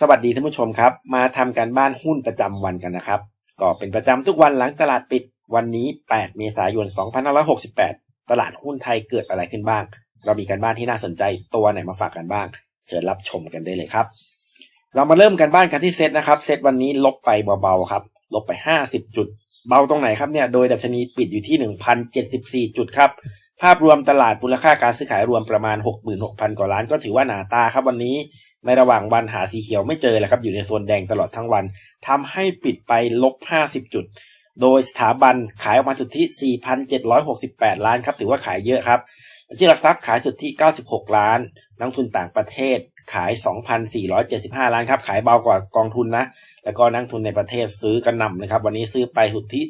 สวัสดีท่านผู้ชมครับ มาทำการบ้านหุ้นประจำวันกันนะครับ ก็เป็นประจำทุกวันหลังตลาดปิดวันนี้ 8 เมษายน 2568 ตลาดหุ้นไทยเกิดอะไรขึ้นบ้าง เรามีการบ้านที่น่าสนใจตัวไหนมาฝากกันบ้าง เชิญรับชมกันได้เลยครับ เรามาเริ่มกันบ้านกันที่เซตนะครับ เซตวันนี้ลบไปเบาๆครับ ลบไป 50 จุด เบาตรงไหนครับเนี่ย โดยดัชนีปิดอยู่ที่ 1,074 จุดครับ ภาพรวมตลาดมูลค่าการซื้อขายรวมประมาณ 66,000 กว่าล้านก็ถือว่าหนาตาครับวันนี้ ในระหว่างวันหาสีเขียวไม่เจอเลยครับ อยู่ในโซนแดงตลอดทั้งวันทำให้ปิดไปลบ 50 จุด โดยสถาบันขายออกมาสุทธิ 4,768 ล้านครับถือว่าขายเยอะครับบัญชีหลักทรัพย์ขายสุทธิ 96 ล้าน นักทุนต่างประเทศขาย 2,475 ล้านครับ ขายเบากว่ากองทุนนะ แล้วก็นักทุนในประเทศซื้อกันนำนะครับ วันนี้ซื้อไปสุทธิ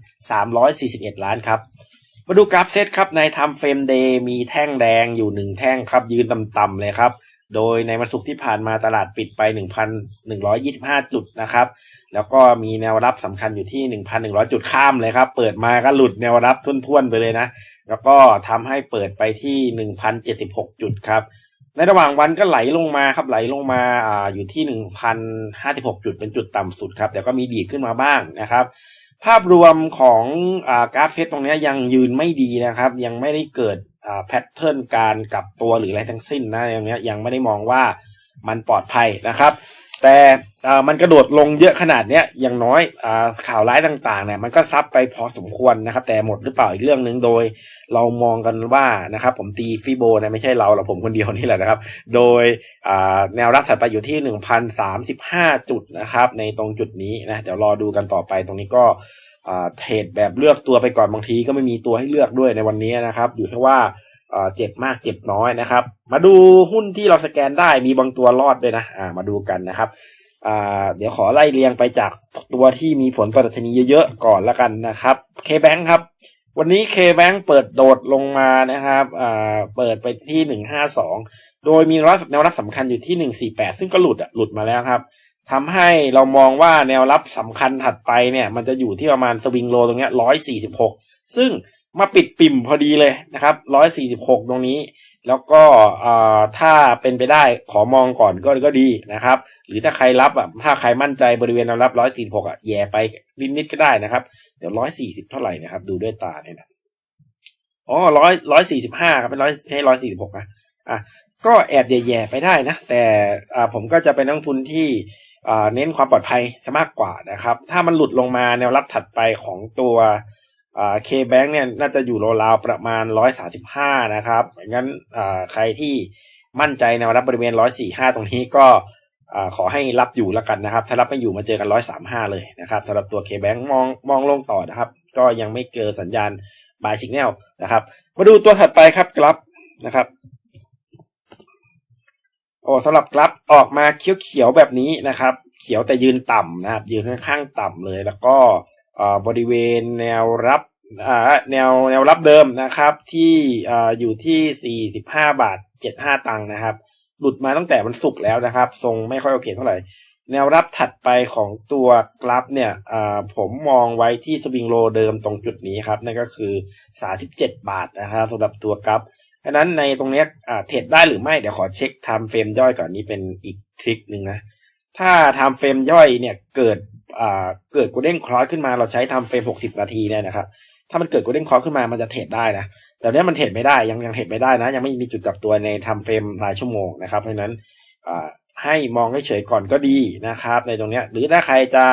7,341 ล้านครับ มาดูกราฟเซตครับ ในทำเฟรมเดย์มีแท่งแดงอยู่หนึ่งแท่งครับ ยืนต่ำๆเลยครับ โดยในวันศุกร์ที่ผ่านมาตลาดปิดไป 1,125 จุดนะครับ แล้วก็มีแนวรับสำคัญอยู่ที่ 1,100 จุดข้ามเลยครับ เปิดมาก็หลุดแนวรับทุ่นๆไปเลยนะ แล้วก็ทำให้เปิดไปที่ 1,076 จุดครับ ในระหว่างวันก็ไหลลงมาครับไหลลงมาอ่าอยู่ที่ 1,056 จุดเป็นจุดต่ำสุดครับ แต่ก็มีดีขึ้นมาบ้างนะครับภาพรวมของอ่ากราฟเซตตรงนี้ยังยืนไม่ดีนะครับ ยังไม่ได้เกิด แพทเทิร์นการกลับตัวหรืออะไรทั้งสิ้นนะอย่างเงี้ยยังไม่ได้มองว่ามันปลอดภัยนะครับ แต่มันกระโดดลงเยอะขนาดเนี้ยอย่างน้อยอข่าวร้ายต่างๆเนี่ยมันก็ซับไปพอสมควรนะครับ แต่หมดหรือเปล่าอีกเรื่องหนึ่งโดย เรามองกันว่านะครับ ผมตีฟิโบนะไม่ใช่เราหรอกผมคนเดียวนี่แหละนะครับ โดยแนวรับถัดไปอยู่ที่หนึ่งพันสามสิบห้าจุดนะครับ ในตรงจุดนี้นะเดี๋ยวรอดูกันต่อไปตรงนี้ก็เทรดแบบเลือกตัวไปก่อนบางทีก็ไม่มีตัวให้เลือกด้วยในวันนี้นะครับ อยู่ที่ว่า เจ็บมากเจ็บน้อยนะครับ มาดูหุ้นที่เราสแกนได้มีบางตัวรอดด้วยนะอ่ามาดูกันนะครับอ่าเดี๋ยวขอไล่เรียงไปจากตัวที่มีผลต่อดัชนีเยอะๆก่อนละกันนะครับ K-Bank ครับ วันนี้ K-Bank เปิดโดดลงมานะครับอ่าเปิดไปที่หนึ่งห้าสองโดยมีรับแนวรับสำคัญอยู่ที่หนึ่งสี่แปดซึ่งก็หลุดอะหลุดมาแล้วครับทำให้เรามองว่าแนวรับสำคัญถัดไปเนี่ย มันจะอยู่ที่ประมาณสวิงโลตรงเนี้ยร้อยสี่สิบหกซึ่ง มาปิดปิ่มพอดีเลยนะครับร้อยสี่สิบหกตรงนี้ แล้วก็ถ้าเป็นไปได้ขอมองก่อนก็ก็ดีนะครับ หรือถ้าใครรับอะถ้าใครมั่นใจบริเวณแนวรับร้อยสี่หกอะแย่ไปนิดๆก็ได้นะครับ เดี๋ยวร้อยสี่สิบเท่าไหร่นะครับ ดูด้วยตาเนี่ยนะอ๋อร้อยร้อยสี่สิบห้าครับเป็นร้อยให้ร้อยสี่สิบหกนะอะก็แอบแย่ๆไปได้นะ แต่อ่าผมก็จะเป็นนักทุนที่เน้นความปลอดภัยซะมากกว่านะครับ ถ้ามันหลุดลงมาแนวรับถัดไปของตัว อ่า K-Bank เนี่ยน่าจะอยู่ราวๆประมาณร้อยสาสิบห้านะครับงั้นอ่าใครที่มั่นใจแนวรับบริเวณร้อยสี่ห้าตรงนี้ก็อ่าขอให้รับอยู่แล้วกันนะครับ ถ้ารับไม่อยู่มาเจอกันร้อยสามห้าเลยนะครับสำหรับตัว K-Bank มองมองลงต่อนะครับ ก็ยังไม่เกิดสัญญาณ buy signal นะครับ มาดูตัวถัดไปครับกราฟนะครับโอ้สำหรับกราฟออกมาเขียวๆแบบนี้นะครับ เขียวแต่ยืนต่ำนะครับ ยืนค่อนข้างต่ำเลยแล้วก็ บริเวณแนวรับอ่าแนวแนวรับเดิมนะครับ ที่อ่าอยู่ที่สี่สิบห้าบาทเจ็ดห้าตังค์นะครับ หลุดมาตั้งแต่มันสุกร์แล้วนะครับ ทรงไม่ค่อยโอเคเท่าไหร่ แนวรับถัดไปของตัวกราฟเนี่ยอ่าผมมองไว้ที่สวิงโลเดิมตรงจุดนี้ครับ นั่นก็คือ 37 บาทนะครับสำหรับตัวกราฟเพราะฉะนั้นในตรงนี้ยอ่าเทรดได้หรือไม่ เดี๋ยวขอเช็คไทม์เฟรมย่อยก่อนนี้เป็นอีกทริคหนึ่งนะ ถ้าทม์เฟรมย่อยเนี่ยเกิดอ่าเกิดกูเด้งคลอสขึ้นมาเราใช้ทม์เฟรม60นาทีเนี่ยนะครับถ้ามันเกิดกูเด้งคลอสขึ้นมามันจะเทรดได้นะ แต่เนี้ยมันเทรดไม่ได้ ยังยังเทรดไม่ได้นะ ยังไม่มีจุดกลับตัวในทม์เฟรมรายชั่วโมงนะครับ เพราะฉะนั้นอ่าให้มองเฉยๆก่อนก็ดีนะครับ ในตรงเนี้ย หรือถ้าใครจะ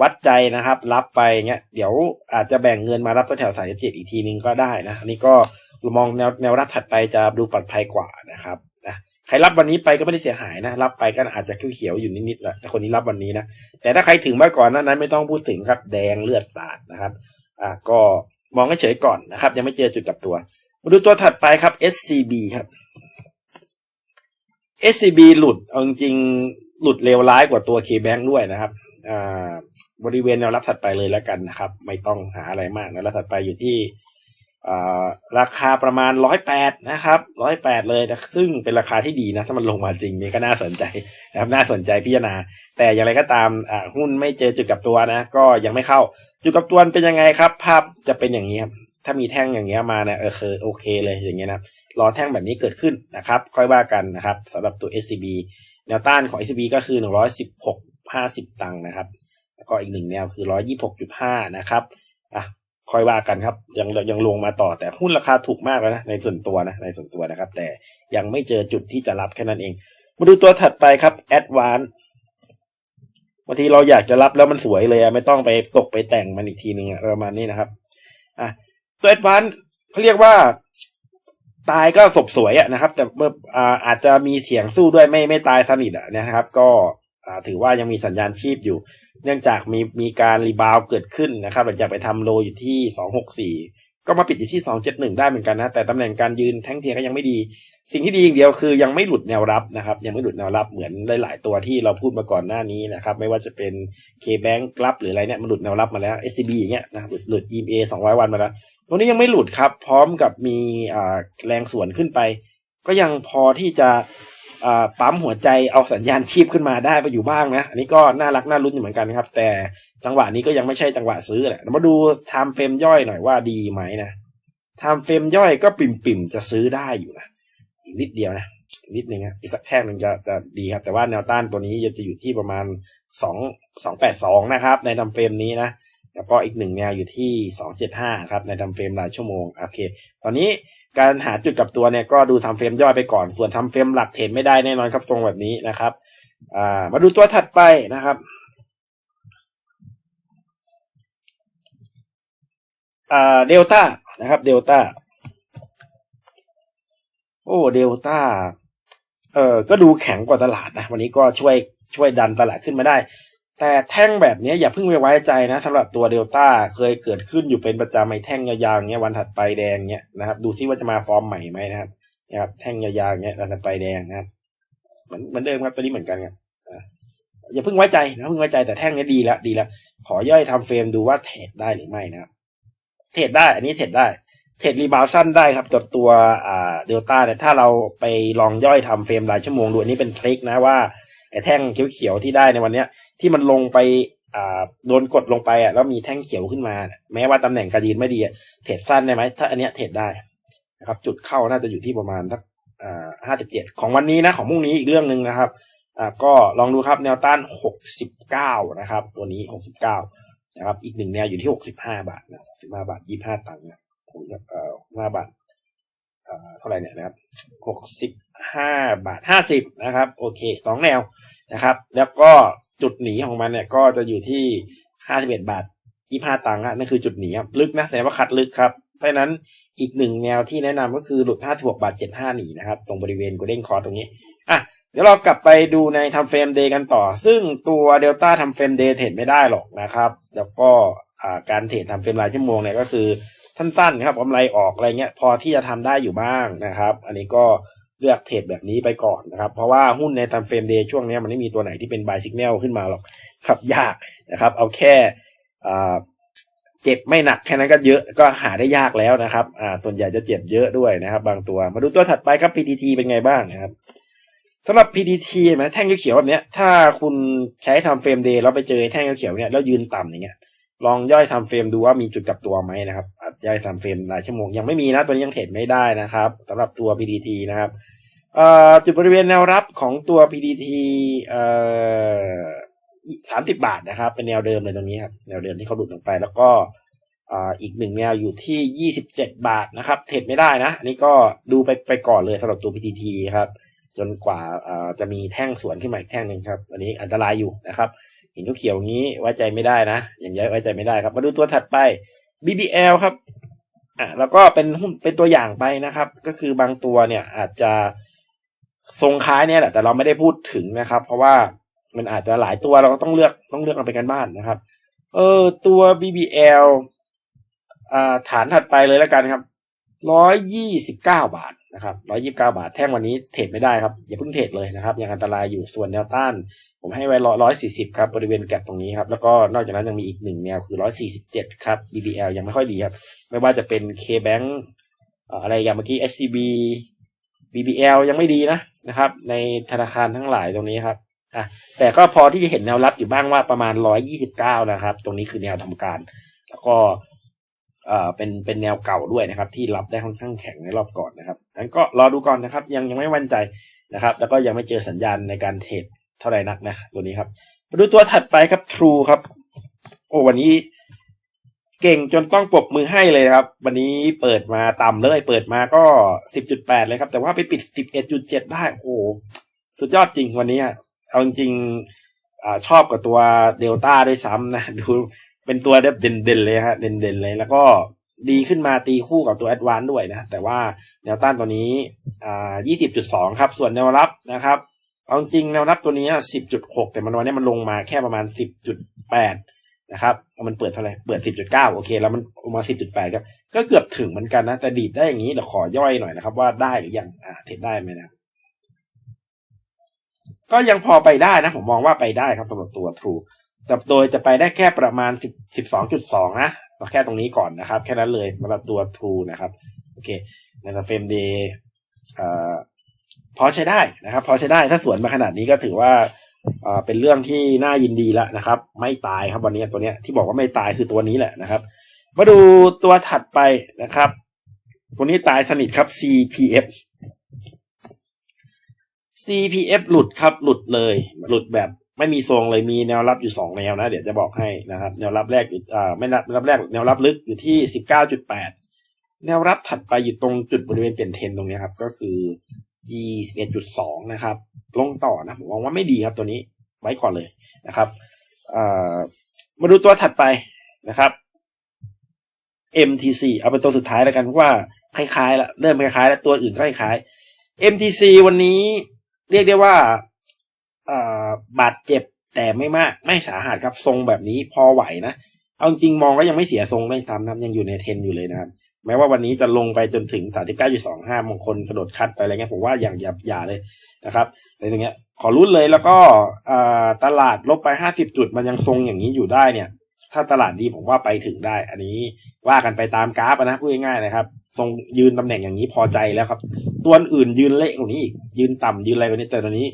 วัดใจนะครับ รับไปเงี้ย เดี๋ยวอาจจะแบ่งเงินมารับตัวแถวสายเจ็ดอีกทีนึงก็ได้นะ อันนี้ก็มองแนวแนวรับถัดไปจะดูปลอดภัยกว่านะครับ ใครรับวันนี้ไปก็ไม่ได้เสียหายนะรับไปก็อาจจะเขียวอยู่นิดๆแหละแต่คนนี้รับวันนี้นะแต่ถ้าใครถึงไวก่อนนั้นไม่ต้องพูดถึงครับ แดงเลือดสาดนะครับอ่าก็มองเฉยๆก่อนนะครับ ยังไม่เจอจุดกับตัว มาดูตัวถัดไปครับ SCB ครับ SCB หลุดเอาจริงๆหลุดเลวร้ายกว่าตัว KBank ด้วยนะครับอ่าบริเวณแนวรับถัดไปเลยแล้วกันนะครับ ไม่ต้องหาอะไรมากนะแล้วถัดไปอยู่ที่ ราคาประมาณร้อยแปดนะครับร้อยแปดเลยนะซึ่งเป็นราคาที่ดีนะถ้ามันลงมาจริงนี่ก็น่าสนใจนะครับน่าสนใจพิจารณา แต่อย่างไรก็ตามหุ้นไม่เจอจุดกับตัวนะ ก็ยังไม่เข้า จุดกับตัวเป็นยังไงครับ ภาพจะเป็นอย่างนี้ครับถ้ามีแท่งอย่างเงี้ยมาเนี่ยเออคือโอเคเลยอย่างเงี้ยนะครับรอแท่งแบบนี้เกิดขึ้นนะครับ ค่อยว่ากันนะครับสำหรับตัว SCB แนวต้านของ SCB ก็คือ 116 50 ตังค์นะครับ แล้วก็อีกหนึ่งแนวคือ 126.5 นะครับอะ ค่อยว่ากันครับ ยังยังลงมาต่อแต่หุ้นราคาถูกมากแล้วนะในส่วนตัวนะในส่วนตัวนะครับ แต่ยังไม่เจอจุดที่จะรับแค่นั้นเอง มาดูตัวถัดไปครับ Advance บางทีเราอยากจะรับแล้วมันสวยเลยไม่ต้องไปตกไปแต่งมันอีกทีหนึ่งอะประมาณนี้นะครับอะตัว Advance เขาเรียกว่าตายก็ศพสวยอะนะครับ แต่เมื่ออาจจะมีเสียงสู้ด้วยไม่ไม่ตายสนิทอะนะครับ ก็ถือว่ายังมีสัญญาณชีพอยู่ เนื่องจากมีมีการรีบาวเกิดขึ้นนะครับหลังจากไปทำโลอยู่ที่สองหกสี่ก็มาปิดอยู่ที่สองเจ็ดหนึ่งได้เหมือนกันนะ แต่ตำแหน่งการยืนแท่งเทียนก็ยังไม่ดี สิ่งที่ดีอย่างเดียวคือยังไม่หลุดแนวรับนะครับ ยังไม่หลุดแนวรับเหมือนหลาย ๆ ตัวที่เราพูดมาก่อนหน้านี้นะครับ ไม่ว่าจะเป็น K-Bank กลับหรืออะไรเนี่ยมันหลุดแนวรับมาแล้ว SCB อย่างเงี้ยนะหลุดหลุด EMA 200 วันมาแล้วตัวนี้ยังไม่หลุดครับ พร้อมกับมีแรงส่วนขึ้นไป ก็ยังพอที่จะ ปั๊มหัวใจเอาสัญญาณชีพขึ้นมาได้ไปอยู่บ้างนะ อันนี้ก็น่ารักน่ารุ้นอยู่เหมือนกันครับ แต่จังหวะนี้ก็ยังไม่ใช่จังหวะซื้อแหละมาดูไทม์เฟรมย่อยหน่อยว่าดีไหมนะไทม์เฟรมย่อยก็ปิ่มๆจะซื้อได้อยู่นะอีกนิดเดียวนะนิดนึงนะอีกสักแท่งหนึ่งจะจะดีครับ แต่ว่าแนวต้านตัวนี้จะอยู่ที่ประมาณสองสองแปดสองนะครับ ในทม์เฟรมนี้นะแล้วก็อีกหนึ่งแนวอยู่ที่สองเจ็ดห้าครับ ในทำเฟรมรายชั่วโมงโอเค ตอนนี้ การหาจุดกลับตัวเนี่ยก็ดูทำเฟรมย่อยไปก่อน ส่วนทำเฟรมหลักเทรดไม่ได้แน่นอนครับทรงแบบนี้นะครับอ่ามาดูตัวถัดไปนะครับอ่าเดลต้านะครับเดลต้าโอ้เดลต้าเออก็ดูแข็งกว่าตลาดนะ วันนี้ก็ช่วยช่วยดันตลาดขึ้นมาได้ แต่แท่งแบบนี้อย่าเพิ่งไปไว้ใจนะสำหรับตัวเดลต้าเคยเกิดขึ้นอยู่เป็นประจำไอ้แท่งยาวๆเงี้ยวันถัดไปแดงเงี้ยนะครับ ดูซิว่าจะมาฟอร์มใหม่ไหมนะครับนะครับ แท่งยาวๆเงี้ยวันถัดไปแดงนะครับเหมือนเหมือนเดิมครับตัวนี้เหมือนกันครับอย่าเพิ่งไว้ใจนะเพิ่งไว้ใจแต่แท่งนี้ดีแล้วดีแล้วขอย่อยทำเฟรมดูว่าเทรดได้หรือไม่นะครับ เทรดได้ อันนี้เทรดได้ เทรดรีบาวสั้นได้ครับกับตัวอ่าเดลต้าเนี่ยถ้าเราไปลองย่อยทำเฟรมรายชั่วโมงดูอันนี้เป็นทริคนะว่า ไอ้แท่งเขียวๆที่ได้ในวันเนี้ย ที่มันลงไปอ่าโดนกดลงไปอะแล้วมีแท่งเขียวขึ้นมา แม้ว่าตำแหน่งการยืนไม่ดีเทรดสั้นได้ไหมถ้าอันเนี้ยเทรดได้นะครับ จุดเข้าน่าจะอยู่ที่ประมาณสักอ่าห้าสิบเจ็ดของวันนี้นะ ของพรุ่งนี้อีกเรื่องหนึ่งนะครับอ่าก็ลองดูครับแนวต้านหกสิบเก้านะครับ ตัวนี้หกสิบเก้านะครับ อีกหนึ่งแนวอยู่ที่หกสิบห้าบาทนะสิบห้าบาทยี่ห้าตังค์นะผมจะเอ่อห้าบาท เท่าไหร่เนี่ยนะครับหกสิบห้าบาทห้าสิบนะครับ โอเคสองแนวนะครับ แล้วก็จุดหนีของมันเนี่ยก็จะอยู่ที่ห้าสิบเอ็ดบาทยี่ห้าตังค์ะนั่นคือจุดหนีครับลึกนะแสดงว่าคัดลึกครับเพราะฉะนั้นอีกหนึ่งแนวที่แนะนำก็คือหลุดห้าสิบหกบาทเจ็ดห้าหนีนะครับ ตรงบริเวณ golden cross ตรงนี้อะเดี๋ยวเรากลับไปดูในทำเฟรมเดย์กันต่อ ซึ่งตัวเดลต้าทำเฟรมเดย์เทรดไม่ได้หรอกนะครับ แล้วก็การเทรดทำเฟรมรายชั่วโมงเนี่ยก็คือ สั้นๆครับกำไรออกอะไรเงี้ยพอที่จะทำได้อยู่บ้างนะครับ อันนี้ก็เลือกเทรดแบบนี้ไปก่อนนะครับ เพราะว่าหุ้นในทำเฟรมเดย์ช่วงนี้มันไม่มีตัวไหนที่เป็นบายสิกแนลขึ้นมาหรอกครับยากนะครับ เอาแค่อ่าเจ็บไม่หนักแค่นั้นก็เยอะก็หาได้ยากแล้วนะครับอ่าส่วนใหญ่จะเจ็บเยอะด้วยนะครับ บางตัวมาดูตัวถัดไปครับ PTT เป็นไงบ้างนะครับสำหรับ PTT นไหมแท่งเขียวแบบเนี้ย ถ้าคุณใช้ทำเฟรมเดย์แล้วไปเจอแท่งเขียวเนี่ยแล้วยืนต่ำอย่างเงี้ยลองย่อยทำเฟรมดูว่ามีจุดกลับตัวไหมนะครับ อะย่อยทำเฟรมรายชั่วโมง ยังไม่มีนะตัวนี้ยังเทรดไม่ได้นะครับสำหรับตัว PTT นะครับเออจุดบริเวณแนวรับของตัว PDT เอ่อสามสิบาทนะครับ เป็นแนวเดิมเลยตรงนี้ครับแนวเดิมที่เขาหลุดลงไป แล้วก็อีกหนึ่งแนวอยู่ที่ยี่สิบเจ็ดบาทนะครับ เทรดไม่ได้นะอันนี้ก็ดูไปไปก่อนเลยสำหรับตัว PDT ครับ จนกว่าจะมีแท่งสวนขึ้นมาอีกแท่งหนึ่งครับ อันนี้อันตรายอยู่นะครับห็นเขียวๆอย่างนี้ไว้ใจไม่ได้นะ อย่างนี้ไว้ใจไม่ได้ครับ มาดูตัวถัดไป BBL ครับอะแล้วก็เป็นหุ้นเป็นตัวอย่างไปนะครับ ก็คือบางตัวเนี่ยอาจจะทรงค้ายเนี่ยแหละแต่เราไม่ได้พูดถึงนะครับ เพราะว่ามันอาจจะหลายตัวเราก็ต้องเลือกต้องเลือกเอาไปกันบ้านนะครับ เออตัว BBL อ่าฐานถัดไปเลยแล้วกันครับร้อยยี่สิบเก้าบาท นะครับร้อยี่บเก้าบาท แท่งวันนี้เทรดไม่ได้ครับ อย่าเพิ่งเทรดเลยนะครับ ยังอันตรายอยู่ส่วนแนวต้าน ผมให้ไว้ร้อยสี่สิบครับ บริเวณแกลบตรงนี้ครับ แล้วก็นอกจากนั้นยังมีอีกหนึ่งแนวคือร้อยสี่สิบเจ็ดครับ BBL ยังไม่ค่อยดีครับ ไม่ว่าจะเป็น K-Bank เอ่อะไรอย่างเมื่อกี้ SCB BBL ยังไม่ดีนะนะครับ ในธนาคารทั้งหลายตรงนี้ครับอะแต่ก็พอที่จะเห็นแนวรับอยู่บ้างว่าประมาณร้อยยี่สิบเก้านะครับ ตรงนี้คือแนวทำการ แล้วก็ เอ่อเป็นเป็นแนวเก่าด้วยนะครับ ที่รับได้ค่อนข้างแข็งในรอบก่อนนะครับงั้นก็รอดูก่อนนะครับ ยังยังไม่มั่นใจนะครับ แล้วก็ยังไม่เจอสัญญาณในการเทรดเท่าไหร่นักนะตัวนี้ครับมาดูตัวถัดไปครับ True ครับ โอ้วันนี้เก่งจนต้องปรบมือให้เลยครับ วันนี้เปิดมาต่ำเลย เปิดมาก็สิบจุดแปดเลยครับ แต่ว่าไปปิดสิบเอ็ดจุดเจ็ดได้ โอ้โหสุดยอดจริงวันนี้อะเอาจริงๆอชอบกับตัวเดลต้าด้วยซ้ำนะ ดู เป็นตัวเด่นๆเลยฮะเด่นๆเลยแล้วก็ดีขึ้นมาตีคู่กับตัวแอดวานด้วยนะ แต่ว่าแนวต้านตัวนี้อ่ายี่สิบจุดสองครับ ส่วนแนวรับนะครับ เอาจริงแนวรับตัวนี้สิบจุดหกแต่มันวันนี้มันลงมาแค่ประมาณสิบจุดแปดนะครับ มันเปิดเท่าไหร่ เปิดสิบจุดเก้าโอเค แล้วมันลงมาสิบจุดแปดครับ ก็เกือบถึงเหมือนกันนะ แต่ดีดได้อย่างนี้เดี๋ยวขอย่อยหน่อยนะครับว่าได้หรือยัง อ่า เทรดได้ไหมนะ ก็ยังพอไปได้นะ ผมมองว่าไปได้ครับสำหรับตัว True แต่โดยจะไปได้แค่ประมาณสิบสิบสองจุดสองนะเอาแค่ตรงนี้ก่อนนะครับ แค่นั้นเลยสำหรับตัว True นะครับ โอเคในเฟรมเดย์เอ่อพอใช้ได้นะครับ พอใช้ได้ถ้าสวนมาขนาดนี้ก็ถือว่าอ่อเป็นเรื่องที่น่ายินดีแล้วนะครับ ไม่ตายครับวันนี้ตัวเนี้ยที่บอกว่าไม่ตายคือตัวนี้แหละนะครับ มาดูตัวถัดไปนะครับ ตัวนี้ตายสนิทครับ CPF CPF หลุดครับหลุดเลย หลุดแบบ ไม่มีทรงเลยมีแนวรับอยู่สองแนวนะ เดี๋ยวจะบอกให้นะครับ แนวรับแรกอยู่อ่าไม่นับแนวรับแรกแนวรับลึกอยู่ที่สิบเก้าจุดแปดแนวรับถัดไปอยู่ตรงจุดบริเวณเปลี่ยนเทรนตรงนี้ครับก็คือยี่สิบเอ็ดจุดสองนะครับ ลงต่อนะผมมองว่าไม่ดีครับตัวนี้ไว้ก่อนเลยนะครับอ่ามาดูตัวถัดไปนะครับ MTC เอาเป็นตัวสุดท้ายแล้วกันเพราะว่าคล้ายๆละเริ่มคล้ายๆ แล้วตัวอื่นก็คล้ายๆ MTC วันนี้เรียกได้ว่า บาดเจ็บแต่ไม่มากไม่สาหัสครับทรงแบบนี้พอไหวนะเอาจริงมองก็ยังไม่เสียทรงไม่ซ้ำนะยังอยู่ในเทนอยู่เลยนะครับแม้ว่าวันนี้จะลงไปจนถึง 39.25บางคนกระโดดคัดไปอะไรเงี้ยผมว่าอย่างอย่าอย่าเลยนะครับในตรงเนี้ยขอรุ้นเลยแล้วก็ตลาดลบไป 50 จุดมันยังทรงอย่างนี้อยู่ได้เนี่ย ถ้าตลาดดีผมว่าไปถึงได้ อันนี้ว่ากันไปตามกราฟนะพูดง่ายๆนะครับ ทรงยืนตำแหน่งอย่างนี้พอใจแล้วครับ ตัวอื่นยืนเละกว่านี้อีกยืนต่ำยืนอะไรกว่านี้แต่ตอนนี้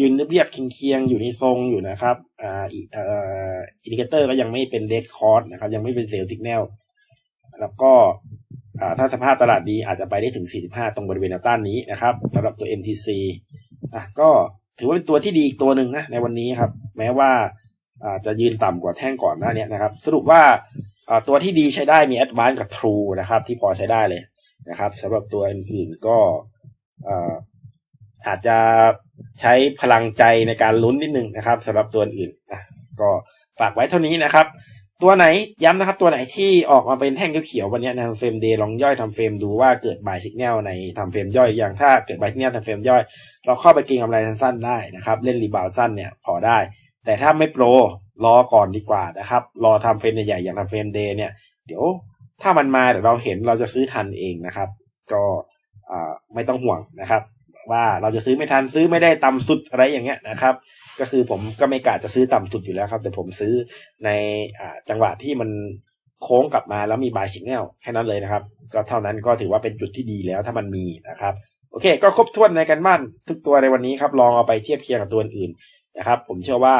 ยืนเรียบๆเคียงๆอยู่ในทรงอยู่นะครับอ่าอีอินดิเคเตอร์ก็ยังไม่เป็นเดดคอร์สนะครับ ยังไม่เป็นเซลล์สิกแนลแล้วก็ถ้าสภาพตลาดดีอาจจะไปได้ถึง 45 ตรงบริเวณแนวต้านนี้นะครับสำหรับตัว MTC อะก็ถือว่าเป็นตัวที่ดีอีกตัวหนึ่งนะในวันนี้ครับ แม้ว่าอาจะยืนต่ำกว่าแท่งก่อนหน้านี้นะครับ สรุปว่าอ่าตัวที่ดีใช้ได้มี Advance กับ True นะครับ ที่พอใช้ได้เลยนะครับสำหรับตัวอื่นๆก็ อาจจะใช้พลังใจในการลุ้นนิดนึงนะครับสำหรับตัวอื่นนะก็ฝากไว้เท่านี้นะครับ ตัวไหนย้ำนะครับ ตัวไหนที่ออกมาเป็นแท่งเขียวๆวันนี้ทำเฟรมเดย์ลองย่อยทำเฟรมดูว่าเกิดบายสิกแนลในทำเฟรมย่อยอย่างถ้าเกิดบายสิกแนลทำเฟรมย่อย เราเข้าไปเก็งกำไรสั้นๆได้นะครับ เล่นรีบาวสั้นเนี่ยพอได้ แต่ถ้าไม่โปรรอก่อนดีกว่านะครับ รอทำเฟรมใหญ่ๆอย่างทำเฟรมเดย์เนี่ยเดี๋ยวถ้ามันมาเดี๋ยวเราเห็นเราจะซื้อทันเองนะครับ ก็ไม่ต้องห่วงนะครับ ว่าเราจะซื้อไม่ทันซื้อไม่ได้ต่ำสุดอะไรอย่างเงี้ยนะครับ ก็คือผมก็ไม่กะจะซื้อต่ำสุดอยู่แล้วครับ แต่ผมซื้อในอ่าจังหวะที่มันโค้งกลับมาแล้วมีบายสิกแนลแค่นั้นเลยนะครับ ก็เท่านั้นก็ถือว่าเป็นจุดที่ดีแล้วถ้ามันมีนะครับโอเค ก็ครบถ้วนในกันบ้านทุกตัวในวันนี้ครับ ลองเอาไปเทียบเคียงกับตัวอื่นนะครับ ผมเชื่อว่า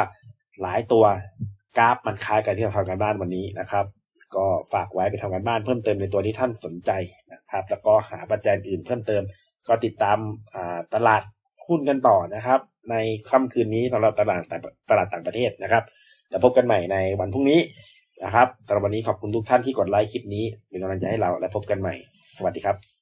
หลายตัวกราฟมันคล้ายกันที่เราทำกันบ้านวันนี้นะครับ ก็ฝากไว้ไปทำกันบ้านเพิ่มเติมในตัวที่ท่านสนใจนะครับ แล้วก็หาปัจจัยอื่นเพิ่มเติม ก็ติดตามตลาดหุ้นกันต่อนะครับ ในค่ำคืนนี้สำหรับตลาดต่างตลาดต่างประเทศนะครับจะพบกันใหม่ในวันพรุ่งนี้นะครับสำหรับวันนี้ขอบคุณทุกท่านที่กดไลค์คลิปนี้เป็นกำลังใจให้เราและพบกันใหม่ สวัสดีครับ